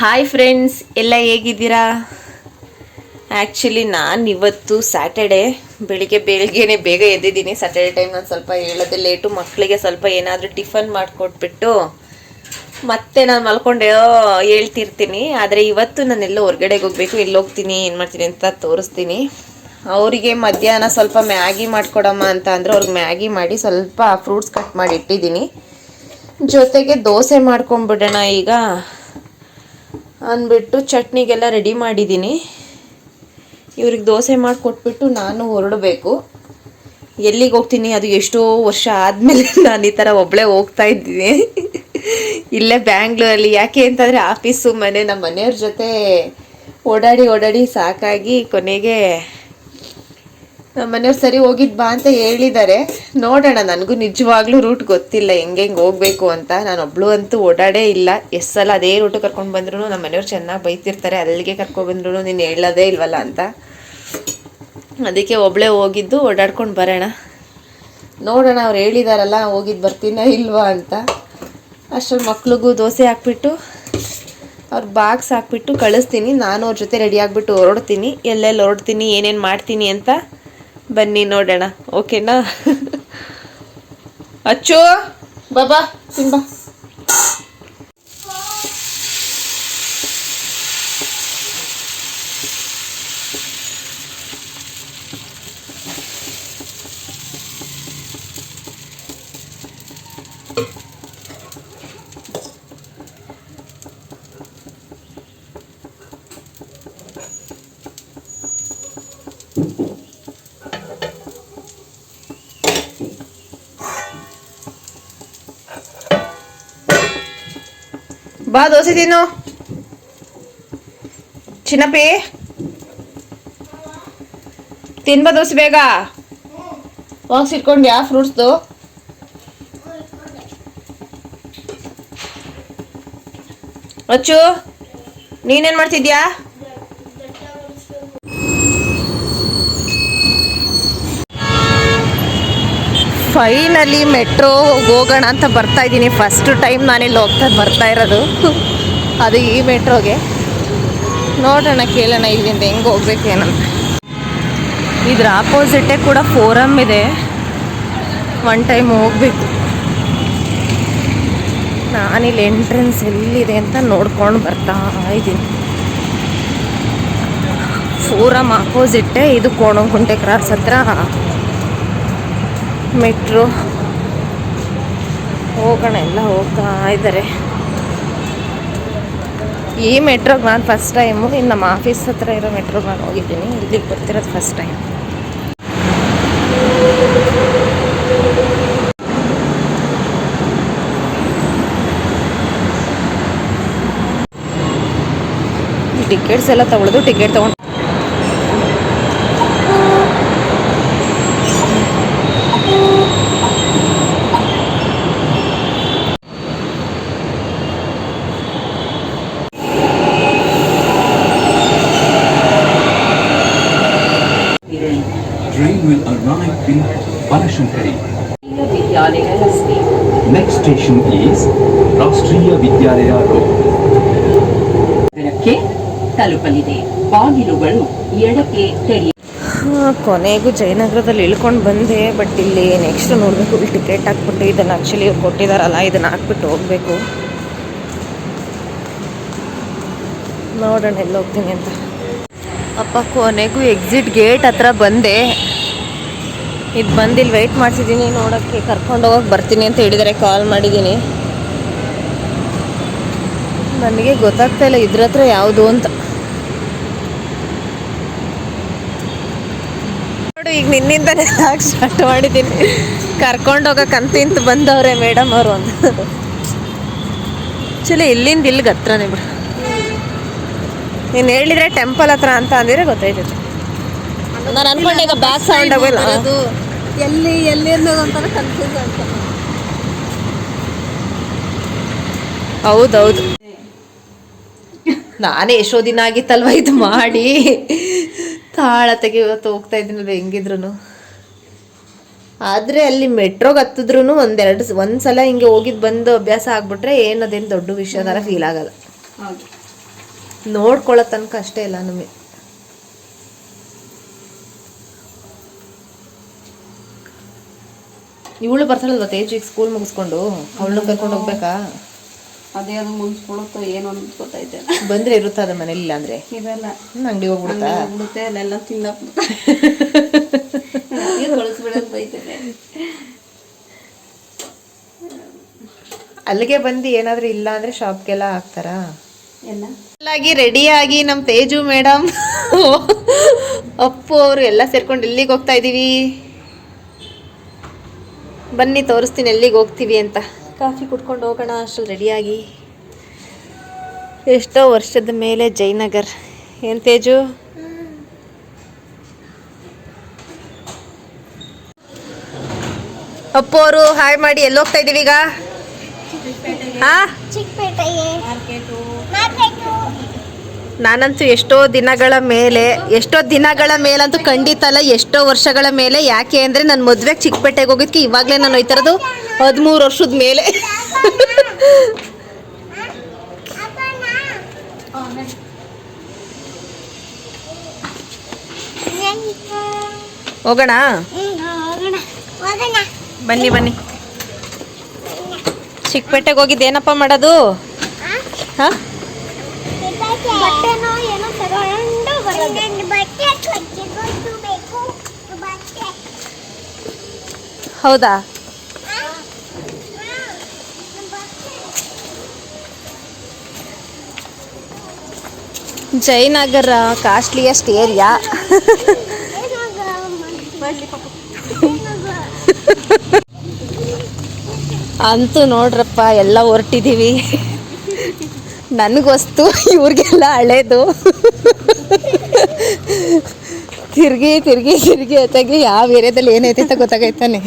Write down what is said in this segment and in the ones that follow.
Hi friends ಎಲ್ಲ ಹೇಗಿದ್ದೀರಾ? Actually ನಾನು ಇವತ್ತು ಸ್ಯಾಟರ್ಡೆ ಬೆಳಿಗ್ಗೆ ಬೆಳಿಗ್ಗೆನೆ ಬೇಗ ಎದ್ದಿದ್ದೀನಿ. ಸ್ಯಾಟರ್ಡೆ ಟೈಮ್ ನಾನು ಸ್ವಲ್ಪ ಹೇಳೋದೇ ಲೇಟು ಮಕ್ಕಳಿಗೆ ಸ್ವಲ್ಪ ಏನಾದರೂ ಟಿಫನ್ ಮಾಡಿಕೊಟ್ಬಿಟ್ಟು ಮತ್ತೆ ನಾನು ಮಲ್ಕೊಂಡೆ ಹೇಳ್ತಿರ್ತೀನಿ. ಆದರೆ ಇವತ್ತು ನಾನೆಲ್ಲೋ ಹೊರ್ಗಡೆಗೆ ಹೋಗಬೇಕು ಎಲ್ಲಿ ಹೋಗ್ತೀನಿ ಏನು ಮಾಡ್ತೀನಿ ಅಂತ ತೋರಿಸ್ತೀನಿ. ಅವರಿಗೆ ಮಧ್ಯಾಹ್ನ ಸ್ವಲ್ಪ ಮ್ಯಾಗಿ ಮಾಡಿಕೊಡಮ್ಮ ಅಂತ ಅಂದರೆ ಅವ್ರಿಗೆ ಮ್ಯಾಗಿ ಮಾಡಿ ಸ್ವಲ್ಪ ಫ್ರೂಟ್ಸ್ ಕಟ್ ಮಾಡಿ ಇಟ್ಟಿದ್ದೀನಿ. ಜೊತೆಗೆ ದೋಸೆ ಮಾಡ್ಕೊಂಬಿಡೋಣ ಈಗ. ಅಂದ್ಬಿಟ್ಟು ಚಟ್ನಿಗೆಲ್ಲ ರೆಡಿ ಮಾಡಿದ್ದೀನಿ. ಇವ್ರಿಗೆ ದೋಸೆ ಮಾಡಿಕೊಟ್ಬಿಟ್ಟು ನಾನು ಹೊರಡಬೇಕು. ಎಲ್ಲಿಗೆ ಹೋಗ್ತೀನಿ? ಅದು ಎಷ್ಟೋ ವರ್ಷ ಆದಮೇಲೆ ನಾನು ಈ ಥರ ಒಬ್ಬಳೇ ಹೋಗ್ತಾ ಇದ್ದೀನಿ. ಇಲ್ಲೇ ಬ್ಯಾಂಗ್ಳೂರಲ್ಲಿ. ಯಾಕೆ ಅಂತಂದರೆ ಆಫೀಸು ಮನೆ, ನಮ್ಮ ಮನೆಯವ್ರ ಜೊತೆ ಓಡಾಡಿ ಓಡಾಡಿ ಸಾಕಾಗಿ ಕೊನೆಗೆ ಮನೆಯವ್ರು ಸರಿ ಹೋಗಿದ್ ಬಾ ಅಂತ ಹೇಳಿದ್ದಾರೆ. ನೋಡೋಣ, ನನಗೂ ನಿಜವಾಗ್ಲೂ ರೂಟ್ ಗೊತ್ತಿಲ್ಲ, ಹೆಂಗೆ ಹೆಂಗೆ ಹೋಗ್ಬೇಕು ಅಂತ. ನಾನು ಒಬ್ಳು ಅಂತೂ ಓಡಾಡೇ ಇಲ್ಲ. ಎಷ್ಟು ಸಲ ಅದೇ ರೂಟ್ ಕರ್ಕೊಂಡು ಬಂದ್ರು ನಮ್ಮ ಮನೆಯವ್ರು ಚೆನ್ನಾಗಿ ಬೈತಿರ್ತಾರೆ. ಅಲ್ಲಿಗೆ ಕರ್ಕೊಂಡು ಬಂದ್ರು ನೀನು ಹೇಳೋದೇ ಇಲ್ವಲ್ಲ ಅಂತ. ಅದಕ್ಕೆ ಒಬ್ಳೆ ಹೋಗಿದ್ದು ಓಡಾಡ್ಕೊಂಡು ಬರೋಣ. ನೋಡೋಣ, ಅವ್ರು ಹೇಳಿದಾರಲ್ಲ ಹೋಗಿದ್ದು ಬರ್ತೀನ ಇಲ್ವಾ ಅಂತ. ಅಷ್ಟರಲ್ಲಿ ಮಕ್ಳಿಗೂ ದೋಸೆ ಹಾಕ್ಬಿಟ್ಟು, ಅವ್ರ ಬಾಕ್ಸ್ ಹಾಕ್ಬಿಟ್ಟು ಕಳಿಸ್ತೀನಿ. ನಾನು ಅವ್ರ ಜೊತೆ ರೆಡಿ ಆಗಿಬಿಟ್ಟು ಹೊರಡ್ತೀನಿ. ಎಲ್ಲೆಲ್ಲಿ ಹೊರಡ್ತೀನಿ, ಏನೇನು ಮಾಡ್ತೀನಿ ಅಂತ. ಬನ್ನಿ ನೋಡೋಣ. ಓಕೆನಾ? ಅಚ್ಚು ಬಾಬಾ ತಿನ್ಬಾ ಬಾ ದೋಸೆ ತಿನ್ನು. ಚಿನ್ನಪ್ಪಿ. ತಿನ್ಬ ದೋಸೆ ಬೇಗ. ಬಾಕ್ಸ್ ಇಟ್ಕೊಂಡ್ಯಾ ಫ್ರೂಟ್ಸ್ದು? ಅಚ್ಚು, ನೀನೇನ್ ಮಾಡ್ತಿದ್ಯಾ? ಫೈನಲಿ ಮೆಟ್ರೋ ಹೋಗೋಣ ಅಂತ ಬರ್ತಾ ಇದ್ದೀನಿ. ಫಸ್ಟ್ ಟೈಮ್ ನಾನಿಲ್ಲಿ ಹೋಗ್ತಾ ಬರ್ತಾ ಇರೋದು. ಅದು ಈ ಮೆಟ್ರೋಗೆ. ನೋಡೋಣ, ಕೇಳೋಣ ಇಲ್ಲಿಂದ ಹೆಂಗೆ ಹೋಗ್ಬೇಕೇನಂತ ಇದ್ರ ಆಪೋಸಿಟೇ ಕೂಡ ಫೋರಮ್ ಇದೆ. ಒನ್ ಟೈಮ್ ಹೋಗ್ಬೇಕು. ನಾನಿಲ್ಲಿ ಎಂಟ್ರೆನ್ಸ್ ಎಲ್ಲಿದೆ ಅಂತ ನೋಡ್ಕೊಂಡು ಬರ್ತಾ ಇದ್ದೀನಿ. ಫೋರಮ್ ಆಪೋಸಿಟ್ಟೇ ಇದು ಕೋಣಗುಂಟೆ ಕ್ರಾಸ್ ಹತ್ರ. ಮೆಟ್ರೋ ಹೋಗೋಣ, ಎಲ್ಲ ಹೋಗ್ತಾ ಇದ್ದಾರೆ. ಈ ಮೆಟ್ರೋಗೆ ನಾನು ಫಸ್ಟ್ ಟೈಮು ಇನ್ನು ನಮ್ಮ ಆಫೀಸ್ ಹತ್ರ ಇರೋ ಮೆಟ್ರೋಗೆ ನಾನು ಹೋಗಿದ್ದೀನಿ. ಇಲ್ಲಿಗೆ ಬರ್ತಿರೋದು ಫಸ್ಟ್ ಟೈಮ್ ಟಿಕೆಟ್ಸ್ ಎಲ್ಲ ತಗೊಳ್ಳೋದು ಟಿಕೆಟ್ ತಗೊಂಡು station is ರಾಷ್ಟ್ರೀಯ Vidyalaya Road. ನಗರಕ್ಕೆ ತಲುಪಲಿದೆ. ಬಾಗಿಲುಗಳು ಎಡಕ್ಕೆ ತೆರೆಯ ಹಾ, ಕೊನೆಗೂ ಜಯನಗರದಲ್ಲಿ ಇಳ್ಕೊಂಡು ಬಂದೆ ಬಟ್ ಇಲ್ಲಿ ನೆಕ್ಸ್ಟ್ ನೋಡಬೇಕು ಇಲ್ಲಿ ಟಿಕೆಟ್ ಹಾಕ್ಬಿಟ್ಟು ಇದನ್ನು ಆ್ಯಕ್ಚುಲಿ ಇವ್ರು ಕೊಟ್ಟಿದ್ದಾರಲ್ಲ ಇದನ್ನು ಹಾಕ್ಬಿಟ್ಟು ಹೋಗಬೇಕು. ನೋಡೋಣ ಎಲ್ಲಿ ಹೋಗ್ತೀನಿ ಅಂತ. ಅಪ್ಪ ಕೊನೆಗೂ ಎಕ್ಸಿಟ್ ಗೇಟ್ ಹತ್ರ ಬಂದೆ. ಇದು ಬಂದು ಇಲ್ಲಿ ವೆಯ್ಟ್ ಮಾಡ್ತಿದ್ದೀನಿ, ನೋಡೋಕ್ಕೆ ಕರ್ಕೊಂಡು ಹೋಗಕ್ಕೆ ಬರ್ತೀನಿ ಅಂತ ಹೇಳಿದರೆ ಕಾಲ್ ಮಾಡಿದ್ದೀನಿ. ನನಗೆ ಗೊತ್ತಾಗ್ತಾ ಇಲ್ಲ ಇದ್ರ ಹತ್ರ ಯಾವುದು ಅಂತ. ನೋಡು, ಈಗ ನಿನ್ನಿಂದನೇ ಹಾಕಿ ಸ್ಟಾರ್ಟ್ ಮಾಡಿದ್ದೀನಿ. ಕರ್ಕೊಂಡು ಹೋಗಕ್ಕೆ ಅಂತಿಂತ ಬಂದವ್ರೆ ಮೇಡಮ್ ಅವರು ಅಂತ. ಆ್ಯಕ್ಚುಲಿ ಇಲ್ಲಿಂದ ಇಲ್ಲಿಗೆ ಹತ್ರನೇ ಬಿಡು. ನೀನು ಹೇಳಿದ್ರೆ ಟೆಂಪಲ್ ಹತ್ರ ಅಂತ ಅಂದಿದ್ರೆ ಗೊತ್ತಾಯ್ತೈತೆ ನಾನು ಅನ್ಕೊಂಡೆ ಈಗ ಬ್ಯಾಕ್ ಸೌಂಡ್ ಆಗೋಲ್ಲ. ಎಲ್ಲಿ ಎಲ್ಲಿ ಅನ್ನೋದು ಒಂಥರ ಕನ್ಫ್ಯೂಸ್ ಹೌದು ಹೌದೌದು. ನಾನೇ ಎಷ್ಟೋ ದಿನ ಆಗಿತ್ತಲ್ವ ಇದು ಮಾಡಿ. ತಾಳತೆಗೆ ಇವತ್ತು ಹೋಗ್ತಾ ಇದ್ದೀನಲ್ಲ ಹೆಂಗಿದ್ರು ಆದರೆ ಅಲ್ಲಿ ಮೆಟ್ರೋಗೆ ಹತ್ತಿದ್ರು ಒಂದೆರಡು ಒಂದು ಸಲ ಹಿಂಗೆ ಹೋಗಿದ್ದು ಬಂದು ಅಭ್ಯಾಸ ಆಗ್ಬಿಟ್ರೆ ಏನದೇನು ದೊಡ್ಡ ವಿಷಯ ಥರ ಫೀಲ್ ಆಗಲ್ಲ. ನೋಡ್ಕೊಳ್ಳೋ ತನಕ ಅಷ್ಟೇ ಇಲ್ಲ ನಮಗೆ. ಇವಳು ಬರ್ತಾಳಲ್ವ ತೇಜಿಗೆ ಸ್ಕೂಲ್ ಮುಗಿಸ್ಕೊಂಡು? ಅವಳನ್ನ ಕರ್ಕೊಂಡು ಹೋಗ್ಬೇಕಾ? ಅದೇ ಅದು ಮುಗಿಸ್ಕೊಳುತ್ತೋ ಏನೋ ಅಂತ ಗೊತ್ತೈತೆ ಬಂದ್ರೆ ಇರುತ್ತಾ ಅದ ಮನೇಲಿ ಇಲ್ಲ ಅಂದ್ರೆ ಇರಲ್ಲ ಅಂಗಡಿ ಹೋಗ್ಬಿಡುತ್ತಾ? ಬಿಡುತ್ತೆ ಅಲ್ಲೆಲ್ಲ ತಿನ್ನಕ್ ಕಳಿಸ್ಬಿಡೋದು ಬೈತೇನೆ ಅಲ್ಲಿಗೆ ಬಂದು ಏನಾದ್ರೂ ಇಲ್ಲ ಅಂದ್ರೆ ಶಾಪ್ಗೆಲ್ಲ ಹಾಕ್ತಾರಾ? ಎಲ್ಲ. ಆಗಿ ರೆಡಿಯಾಗಿ ನಮ್ಮ ತೇಜು ಮೇಡಮ್ ಅಪ್ಪು ಅವರು ಎಲ್ಲ ಸೇರ್ಕೊಂಡು ಎಲ್ಲಿಗೆ ಹೋಗ್ತಾ ಇದ್ದೀವಿ ಬನ್ನಿ ತೋರಿಸ್ತೀನಿ ಎಲ್ಲಿಗೆ ಹೋಗ್ತೀವಿ ಅಂತ. ಕಾಫಿ ಕುಡ್ಕೊಂಡು ಹೋಗೋಣ ಅಷ್ಟ್ರಲ್ಲಿ ರೆಡಿಯಾಗಿ. ಎಷ್ಟೋ ವರ್ಷದ ಮೇಲೆ ಜಯನಗರ್ ಏನು ತೇಜು? ಅಪ್ಪೋರು ಅವರು ಹಾಯ್ ಮಾಡಿ ಎಲ್ಲಿ ಹೋಗ್ತಾ ಇದ್ದೀವಿ ಈಗ? ಹಾ? ನಾನಂತೂ ಎಷ್ಟೋ ದಿನಗಳ ಮೇಲೆ, ಎಷ್ಟೋ ದಿನಗಳ ಮೇಲಂತೂ ಖಂಡಿತ ಅಲ್ಲ, ಎಷ್ಟೋ ವರ್ಷಗಳ ಮೇಲೆ ಯಾಕೆ ಅಂದರೆ ನನ್ನ ಮದುವೆಗೆ ಚಿಕ್ಕಪೇಟೆಗೆ ಹೋಗಿದ್ಕೆ ಇವಾಗಲೇ ನಾನು ಹೋಯ್ತಿರೋದು ಹದಿಮೂರು ವರ್ಷದ ಮೇಲೆ. ಹೋಗೋಣ? ಬನ್ನಿ ಬನ್ನಿ. ಚಿಕ್ಕಪೇಟೆಗೆ ಹೋಗಿದ್ದು ಏನಪ್ಪ ಮಾಡೋದು? ಹಾಂ? ಬಟ್ಟೆನೋ ಏನೋ ತಗೊಂಡು ಬರೋದು. ಬಟ್ಟೆ ಕೊಚ್ಚಿಗೊಟ್ಟು ಬೇಕು. ಬಟ್ಟೆ. ಹೌದಾ? Jayanagar costliest area. ಅಂತೂ ನೋಡ್ರಪ್ಪ ಎಲ್ಲ ಹೊರಟಿದ್ದೀವಿ ನನಗೊಸ್ತು ಇವ್ರಿಗೆಲ್ಲ ಹಳೇದು. ತಿರುಗಿ ತಿರ್ಗಿ ತಿರ್ಗಿ ಹೊತ್ತಾಗಿ ಯಾವ ಏರಿಯಾದಲ್ಲಿ ಏನೈತೆ ಅಂತ ಗೊತ್ತಾಗೈತಾನೆ.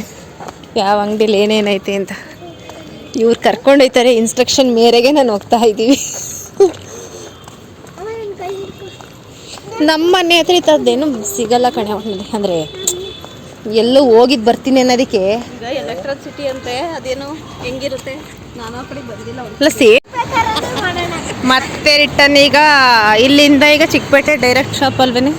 ಯಾವ ಅಂಗಡಿಲಿ ಏನೇನೈತೆ ಅಂತ. ಇವ್ರು ಕರ್ಕೊಂಡೋಯ್ತಾರೆ ಇನ್ಸ್ಟ್ರಕ್ಷನ್ ಮೇರೆಗೆ ನಾನು ಹೋಗ್ತಾ ಇದ್ದೀವಿ. ನಮ್ಮ ಮನೆ ಹತ್ರ ಥರದ್ದೇನು ಸಿಗಲ್ಲ ಕಣೆ ಒಟ್ಟಿನಲ್ಲಿ ಅಂದರೆ ಎಲ್ಲೂ ಹೋಗಿದ್ದು ಬರ್ತೀನಿ ಅನ್ನೋದಕ್ಕೆ. ಎಲೆಕ್ಟ್ರಿಸಿಟಿ ಅಂತೆ ಅದೇನು ಹೆಂಗಿರುತ್ತೆ? ನಾನು ಕಡೆ ಬಂದಿಲ್ಲ. ಪ್ಲಸ್ ಮತ್ತೆ ರಿಟರ್ನ್ ಈಗ ಇಲ್ಲಿಂದ ಈಗ ಚಿಕ್ಕಪೇಟೆ ಡೈರೆಕ್ಟ್ ಶಾಪ್ ಅಲ್ವೇನೆ?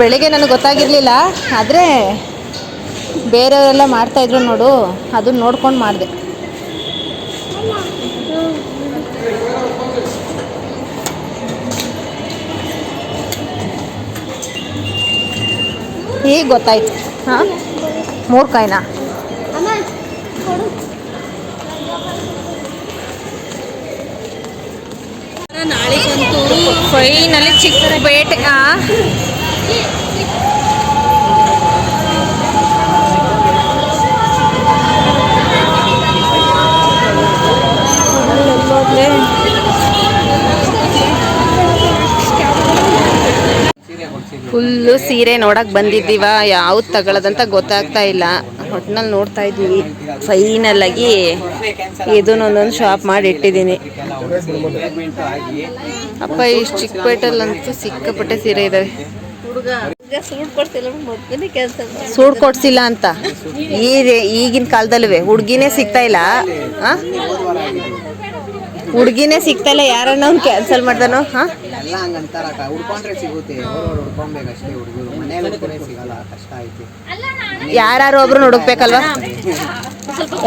ಬೆಳಿಗ್ಗೆ ನನಗೆ ಗೊತ್ತಾಗಿರಲಿಲ್ಲ, ಆದರೆ ಬೇರೆಯವರೆಲ್ಲ ಮಾಡ್ತಾಯಿದ್ರು ನೋಡು, ಅದನ್ನ ನೋಡ್ಕೊಂಡು ಮಾಡಿದೆ. ಈಗ ಗೊತ್ತಾಯ್ತು. ಹಾಂ? ಮೂರು ಕಾಯಿನ. ಫೈನಲಿ ಚಿಕ್ಕಪೇಟೆ ಆ? ಫುಲ್ಲು ಸೀರೆ ನೋಡಕ್ ಬಂದಿದ್ದೀವ ಯಾವ್ದು ತಗೊಳ್ಳೋದಂತ ಗೊತ್ತಾಗ್ತಾ ಇಲ್ಲ. ಒಟ್ನಲ್ಲಿ ನೋಡ್ತಾ ಇದ್ದೀವಿ ಫೈನಲ್ ಆಗಿ ಇದನ್ನೊಂದೊಂದು ಶಾಪ್ ಮಾಡಿ ಇಟ್ಟಿದ್ದೀನಿ. ಅಪ್ಪ ಇಷ್ಟು ಚಿಕ್ಕಪೇಟೆಲ್ಲಂತೂ ಸಿಕ್ಕಾಪಟ್ಟೆ ಸೀರೆ ಈಗ ಸೂಟ್ ಕೊಡ್ಸಿಲ್ಲ ಅಂತ. ಈ ಈಗಿನ ಕಾಲದಲ್ಲೂ ಹುಡ್ಗಿನೇ ಸಿಗ್ತಾ ಇಲ್ಲ. ಹುಡ್ಗಿನೇ ಸಿಗ್ತಾ ಇಲ್ಲ ಯಾರನ್ನ ಅವ್ನು ಕ್ಯಾನ್ಸಲ್ ಮಾಡ್ದಾನೋ ಹಾ ಎಲ್ಲ ಹಂಗಂತಾರ ಹುಡ್ಕೊಂಡ್ರೆ ಸಿಗುತ್ತೆ. ಅವ್ರವ್ರು ಹುಡ್ಕೊಬೇಕಷ್ಟೇ ಹುಡುಗರು. ಮನೇಲಿ ಹುಡ್ಕೊಂಡ್ರೆ ಸಿಗಲ್ಲ. ಕಷ್ಟ ಐತಿ ಯಾರು ಒಬ್ರು ಹುಡುಕ್ಬೇಕಲ್ವಾ?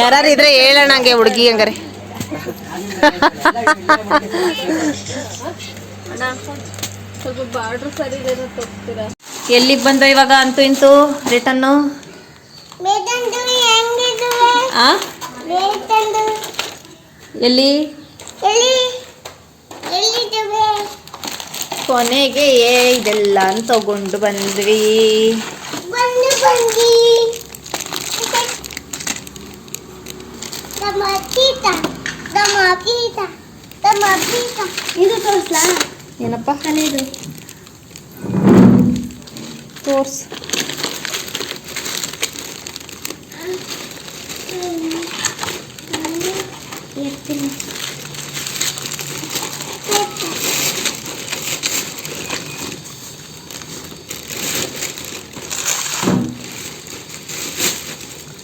ಯಾರು ಇದ್ರೆ ಹೇಳೋಣ ಹಂಗೆ ಹುಡುಗಿ ಹಂಗಾರೆ. ಎಲ್ಲಿಗೆ ಬಂದ ಇವಾಗ ಅಂತೂ ಇಂತೂ ರಿಟರ್ನು ಎಲ್ಲಿ? ಎಲ್ಲಿ? ಕೊನೆಗೆ ಇದೆಲ್ಲ ತಗೊಂಡು ಬಂದ್ವಿ. ಇದು ತೋರಿಸ್ಲಾ? ಏನಪ್ಪ? ಕಲಿದು. ತೋರ್ಸ್. ಎತ್ತಿನ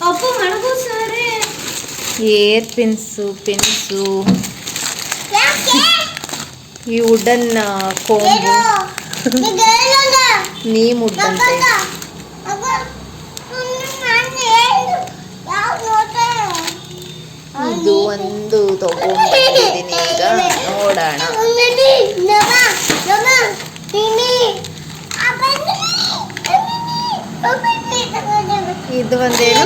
ಅಪ್ಪು ಮಾಡ ಏರ್ ಪಿನ್ಸು. ಪಿನ್ಸು ಈ ವುಡನ್ ಕೋಂಬು ನೀಮ್ ನೀ ನೋಡ್ತಾ ಇದು ಒಂದು ತಗೊಂಡಿದ್ದೀನಿ ಈಗ ನೋಡೋಣ. ಇದು ಒಂದೇನು?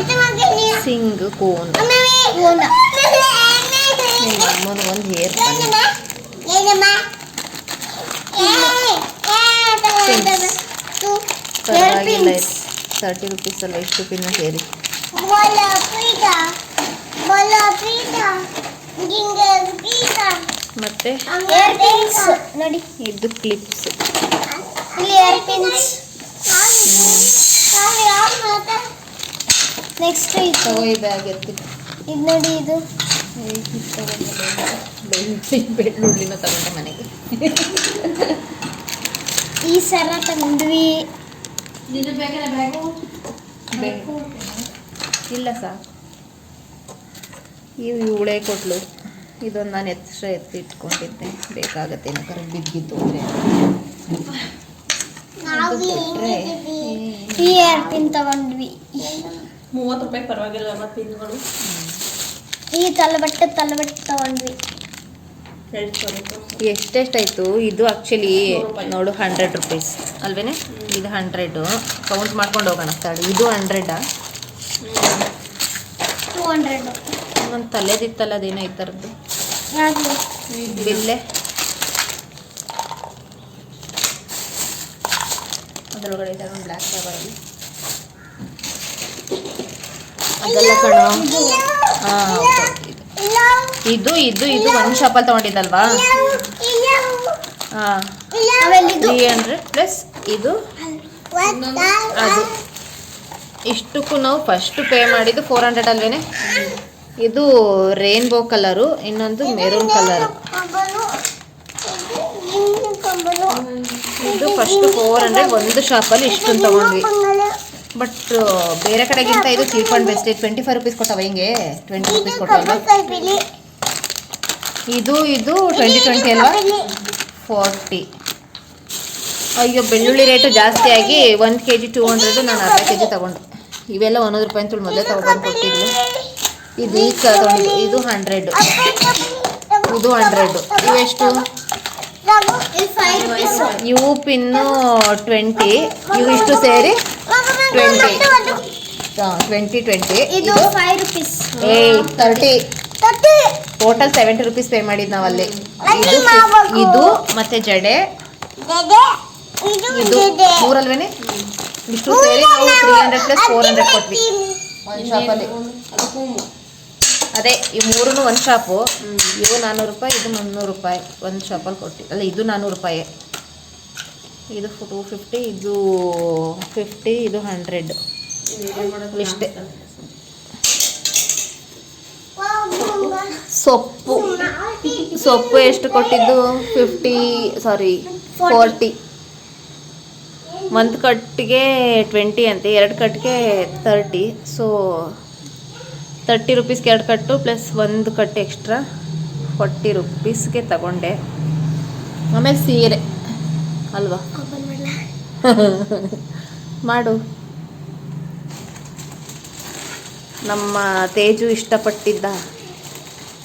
ಸಿಂಗ್ ಕೋನ್ ಅಮ್ಮನ ಒಂದು ಹೇರ್ ಪರವಾಗಿಲ್ಲ ತರ್ಟಿ ರುಪೀಸ್ ಅಲ್ಲ ಎಷ್ಟು ಪಿನ್ ಸೇರಿ ಮತ್ತೆ? ನೋಡಿ. ಇದು ಕ್ಲಿಪ್ಸ್ ಇಯರ್ ಪಿನ್ಸ್ ನೆಕ್ಸ್ಟ್ ಇದು ತಗೋ. ಈ ಬ್ಯಾಗ್ ಎತ್ತಿ ಇದು ನೋಡಿ ಇದು. ಬೆಳ್ಳುಳ್ಳಿ ಬೆಳ್ಳುಳ್ಳಿನ ತಗೊಂಡೆ ಮನೆಗೆ. ಈ ಸರ ತಗೊಂಡ್ವಿ ಇಲ್ಲ ಸಾಕು ಇವು ಇವಳೇ ಕೊಟ್ಲು. ಇದೊಂದು ನಾನು ಎಕ್ಸ್ಟ್ರಾ ಎತ್ತಿ ಇಟ್ಕೊಂಡಿದ್ದೆ. ಬೇಕಾಗತ್ತೆ ಏನಾದ್ರು ಬಿದ್ದಿದ್ದು ಅಂದರೆ. ನಾವು ತಗೊಂಡ್ವಿ. ಮೂವತ್ತು ರೂಪಾಯಿ ಪರವಾಗಿಲ್ಲ ಮತ್ತು ಪಿನ್ಗಳು ಈ ತಲೆಬಟ್ಟೆ ತಲೆಬಟ್ಟೆ ತಗೊಂಡ್ವಿ. ಎಷ್ಟೆಷ್ಟಾಯ್ತು? ಇದು ಆ್ಯಕ್ಚುಲಿ ನೋಡು ಹಂಡ್ರೆಡ್ ರುಪೀಸ್ ಅಲ್ವೇನೆ? ಇದು ಹಂಡ್ರೆಡು ಕೌಂಟ್ ಮಾಡ್ಕೊಂಡು ಹೋಗೋಣ ತಡಿ. ಇದು ಹಂಡ್ರೆಡಾ ಟೂ ಹಂಡ್ರೆಡ್ ನನ್ನ ತಲೆದಿತ್ತಲ್ಲ ಅದೇನೋ ಈ ಥರದ್ದು ಬಿಲ್ಲೆ? ಅದರೊಳಗಡೆ ಇದ್ದಾಗ ಬ್ಲ್ಯಾಕ್ ತಗೊಳ್ಳಿ ಅದೆಲ್ಲ ಕಣೋ ಹಾಂ ಹೌದು ಇದು ಇದು ಇದು ಒಂದು ಶಾಪಲ್ಲಿ ತೊಗೊಂಡಿದ್ದಲ್ವಾ ಹಾಂ ಆಮೇಲೆ ಇದು ತ್ರೀ ಹಂಡ್ರೆಡ್ ಪ್ಲಸ್ ಇದು ಅದು ಇಷ್ಟಕ್ಕೂ ನಾವು ಫಸ್ಟ್ ಪೇ ಮಾಡಿದ್ದು ಫೋರ್ ಹಂಡ್ರೆಡ್ ಅಲ್ವೇನೆ ಇದು ರೇನ್ಬೋ ಕಲರು ಇನ್ನೊಂದು ಮೆರೂನ್ ಕಲರ್ ಇದು ಫಸ್ಟ್ ಫೋರ್ ಹಂಡ್ರೆಡ್ ಒಂದು ಶಾಪಲ್ಲಿ ಇಷ್ಟೊಂದು ತಗೊಂಡ್ವಿ ಬಟ್ ಬೇರೆ ಕಡೆಗಿಂತ ಇದು cheap and best twenty five rupees ಕೊಟ್ಟವ ಹಿಂಗೆ ಟ್ವೆಂಟಿ ರುಪೀಸ್ ಕೊಟ್ಟವಲ್ವಾ ಇದು ಇದು ಟ್ವೆಂಟಿ ಟ್ವೆಂಟಿ ಅಲ್ವಾ? ಫೋರ್ಟಿ ಅಯ್ಯೋ, ಬೆಳ್ಳುಳ್ಳಿ ರೇಟು ಜಾಸ್ತಿ ಆಗಿ ಒಂದು ಕೆ ಜಿ ಟೂ ಹಂಡ್ರೆಡು ನಾನು ಅರ್ಧ ಕೆ ಜಿ ತೊಗೊಂಡೆ. ಇವೆಲ್ಲ ಒಂದೊಂದು ರೂಪಾಯಿ ಅಂತೇಳಿ ಮೊದಲೇ ತೊಗೊಂಡು ಕೊಟ್ಟಿದ್ವಿ. ಇದು ಈಗ ತೊಗೊಂಡಿದ್ದು, ಇದು ಹಂಡ್ರೆಡು ಇದು ಹಂಡ್ರೆಡು ಇವೆಷ್ಟು ಇವು ಪಿನ್ನು ಟ್ವೆಂಟಿ ಇವು ಇಷ್ಟು ಸೇರಿ? ಟ್ವೆಂಟಿ ಟ್ವೆಂಟಿ ಟ್ವೆಂಟಿ ಇದು five rupees thirty total seventy rupees pay ಮಾಡಿದ್ ನಾವಲ್ಲಿ. ಇದು ಇದು ಮತ್ತೆ ಜಡೆ. ಇದು ಮೂರಲ್ವೇನೆ? ಇಷ್ಟು ಸೇರಿ ನಾವು three hundred plus four hundred ಕೊಟ್ವಿ. ಒಂದು ಶಾಪಲ್ಲಿ ಅದೇ ಈ ಮೂರೂ ಒಂದು ಶಾಪು ಇವು ನಾನ್ನೂರು ರೂಪಾಯಿ ಇದು ಮುನ್ನೂರು ರೂಪಾಯಿ. ಒಂದು ಶಾಪಲ್ಲಿ ಕೊಟ್ಟಿ ಅಲ್ಲ ಇದು ನಾನ್ನೂರು ರೂಪಾಯಿ. ಇದು ಟೂ ಫಿಫ್ಟಿ ಇದು ಫಿಫ್ಟಿ ಇದು ಹಂಡ್ರೆಡ್ ಇಷ್ಟೇ. ಸೊಪ್ಪು. ಸೊಪ್ಪು ಎಷ್ಟು ಕೊಟ್ಟಿದ್ದು? ಫಿಫ್ಟಿ ಸಾರಿ ಫೋರ್ಟಿ ಒಂದು ಕಟ್ಟಿಗೆ ಟ್ವೆಂಟಿ ಅಂತೆ, ಎರಡು ಕಟ್ಟಿಗೆ ತರ್ಟಿ ಸೊ ತರ್ಟಿ ರುಪೀಸ್ಗೆ ಎರಡು ಕಟ್ಟು ಪ್ಲಸ್ ಒಂದು ಕಟ್ಟು ಎಕ್ಸ್ಟ್ರಾ ಫಾರ್ಟಿ ರುಪೀಸ್ಗೆ ತಗೊಂಡೆ. ಆಮೇಲೆ ಸೀರೆ. ಅಲ್ವಾ? ಮಾಡು. ನಮ್ಮ ತೇಜು ಇಷ್ಟಪಟ್ಟಿದ್ದ.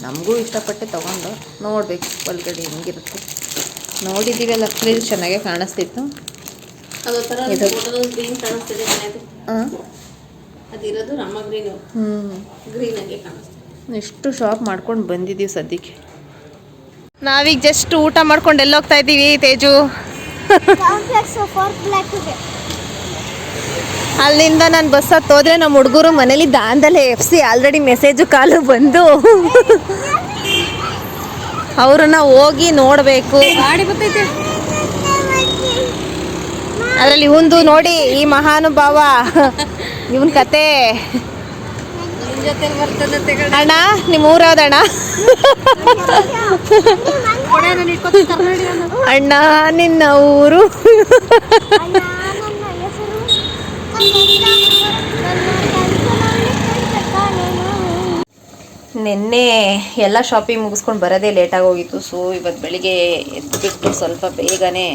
ನಮಗೂ ಇಷ್ಟಪಟ್ಟೆ ತೊಗೊಂಡು. ನೋಡ್ಬೇಕು ಒಳಗಡೆ ಹೆಂಗಿರುತ್ತೆ. ನೋಡಿದ್ದೀವಿ ಲಕ್ಷ್ಮಿ ಚೆನ್ನಾಗೇ ಕಾಣಿಸ್ತಿತ್ತು. ಎಷ್ಟು ಶಾಪ್ ಮಾಡ್ಕೊಂಡು ಬಂದಿದ್ದೀವಿ ಸದ್ಯಕ್ಕೆ. ನಾವೀಗ ಜಸ್ಟ್ ಊಟ ಮಾಡ್ಕೊಂಡು ಎಲ್ಲೋಗ್ತಾ ಇದ್ದೀವಿ ತೇಜು. ಅಲ್ಲಿಂದ ನಾನು ಬಸ್ ಹತ್ತೋದ್ರೆ ನಮ್ಮ ಹುಡುಗರು ಮನೇಲಿ ದಾಂದಲೆ F C already message call ಬಂದು. ಅವ್ರನ್ನ ಹೋಗಿ ನೋಡಬೇಕು. ಗಾಡಿ ಬರ್ತೈತೆ. ಅದರಲ್ಲಿ ಇವಂದು ನೋಡಿ ಈ ಮಹಾನುಭಾವ. ಇವನ್ ಕತೆ. ಅಣ್ಣ, ನಿಮ್ಮ ಊರಾದಣ್ಣ ಅಣ್ಣ? ನಿನ್ನ ಊರು. ನಿನ್ನೆ ಎಲ್ಲ ಶಾಪಿಂಗ್ ಮುಗಿಸ್ಕೊಂಡು ಬರೋದೇ ಲೇಟಾಗಿ ಹೋಗಿತ್ತು ಸೊ ಇವತ್ತು ಬೆಳಿಗ್ಗೆ ಎದ್ಬಿಟ್ಟು ಸ್ವಲ್ಪ ಬೇಗನೆ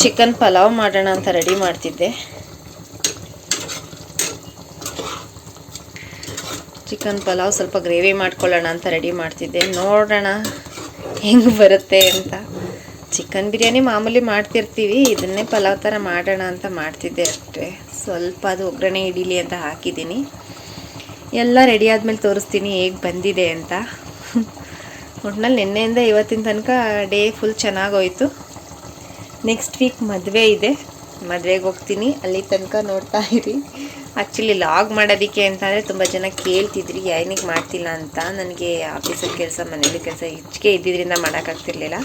ಚಿಕನ್ ಪಲಾವ್ ಮಾಡೋಣ ಅಂತ ರೆಡಿ ಮಾಡ್ತಿದ್ದೆ. ಚಿಕನ್ ಪಲಾವ್ ಸ್ವಲ್ಪ ಗ್ರೇವಿ ಮಾಡ್ಕೊಳ್ಳೋಣ ಅಂತ ರೆಡಿ ಮಾಡ್ತಿದ್ದೆ. ನೋಡೋಣ ಹೆಂಗೆ ಬರುತ್ತೆ ಅಂತ. ಚಿಕನ್ ಬಿರಿಯಾನಿ ಮಾಮೂಲಿ ಮಾಡ್ತಿರ್ತೀವಿ. ಇದನ್ನೇ ಪಲಾವ್ ಥರ ಮಾಡೋಣ ಅಂತ ಮಾಡ್ತಿದ್ದೆ ಅಷ್ಟೇ. ಸ್ವಲ್ಪ ಅದು ಒಗ್ಗರಣೆ ಹಿಡೀಲಿ ಅಂತ ಹಾಕಿದ್ದೀನಿ. ಎಲ್ಲ ರೆಡಿ ಆದಮೇಲೆ ತೋರಿಸ್ತೀನಿ ಹೇಗೆ ಬಂದಿದೆ ಅಂತ. ಒಟ್ನಲ್ಲಿ ನಿನ್ನೆಯಿಂದ ಇವತ್ತಿನ ತನಕ ಡೇ ಫುಲ್ ಚೆನ್ನಾಗೋಯಿತು ನೆಕ್ಸ್ಟ್ ವೀಕ್ ಮದುವೆ ಇದೆ. ಮದುವೆಗೆ ಹೋಗ್ತೀನಿ. ಅಲ್ಲಿ ತನಕ ನೋಡ್ತಾ ಇರಿ. ಆ್ಯಕ್ಚುಲಿ ಲಾಗ್ ಮಾಡೋದಕ್ಕೆ ಅಂತಂದರೆ ತುಂಬ ಜನ ಕೇಳ್ತಿದ್ರಿ ಏನಕ್ಕೆ ಮಾಡ್ತಿಲ್ಲ ಅಂತ? ನನಗೆ ಆಫೀಸಲ್ಲಿ ಕೆಲಸ, ಮನೇಲಿ ಕೆಲಸ ಹೆಚ್ಚಿಗೆ ಇದ್ದಿದ್ದರಿಂದ ಮಾಡೋಕ್ಕಾಗ್ತಿರ್ಲಿಲ್ಲ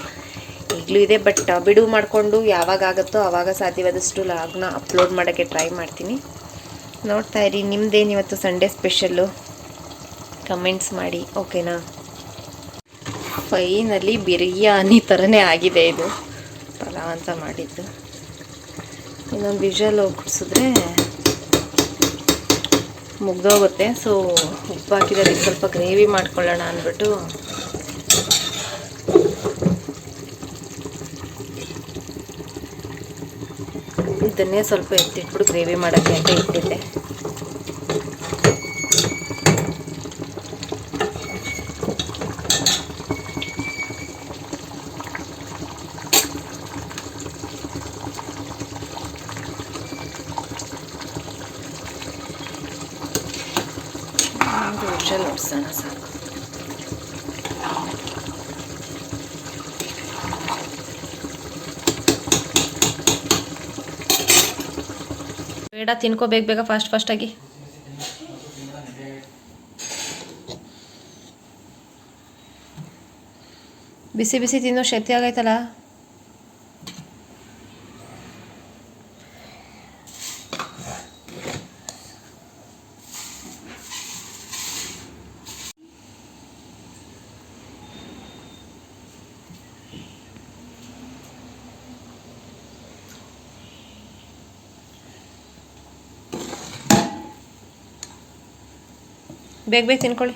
ಈಗಲೂ ಇದೆ ಬಟ್ ಬಿಡುವು ಮಾಡಿಕೊಂಡು ಯಾವಾಗ ಆಗುತ್ತೋ ಆವಾಗ ಸಾಧ್ಯವಾದಷ್ಟು ಲಾಗ್ನ ಅಪ್ಲೋಡ್ ಮಾಡೋಕ್ಕೆ ಟ್ರೈ ಮಾಡ್ತೀನಿ. ನೋಡ್ತಾ ಇರಿ ನಿಮ್ಮದೇನು ಇವತ್ತು ಸಂಡೇ ಸ್ಪೆಷಲ್ಲು ಕಮೆಂಟ್ಸ್ ಮಾಡಿ ಓಕೆನಾ ಫೈನಲಿ ಬಿರಿಯಾನಿ ಥರನೇ ಆಗಿದೆ ಇದು. ಪಲಾವ್ ಅಂತ ಮಾಡಿದ್ದು. ಇನ್ನೊಂದು ವಿಷಲ್ ಕುಡಿಸಿದ್ರೆ ಮುಗ್ದೋಗುತ್ತೆ. ಸೊ ಉಪ್ಪು ಹಾಕಿದಲ್ಲಿ ಸ್ವಲ್ಪ ಗ್ರೇವಿ ಮಾಡ್ಕೊಳ್ಳೋಣ ಅಂದ್ಬಿಟ್ಟು. ಇದನ್ನೇ ಸ್ವಲ್ಪ ಎತ್ತಿಟ್ಬಿಟ್ಟು ಗ್ರೇವಿ ಮಾಡೋಕ್ಕೆ ಅಂತ ಇಟ್ಟಿದ್ದೆ ಒಂದು ವಿಷಲ್ ಹೊಡ್ಸೋಣ ಸಾಕು ಬೇಡ ತಿನ್ಕೋಬೇಕು ಬೇಗ ಫಾಸ್ಟ್ ಫಾಸ್ಟಾಗಿ ಬಿಸಿ ಬಿಸಿ ತಿನ್ನೋ ಶಕ್ತಿ ಆಗೈತಲ್ಲ? ಬೇಗ ಬೇಗ ತಿನ್ಕೊಳ್ಳಿ.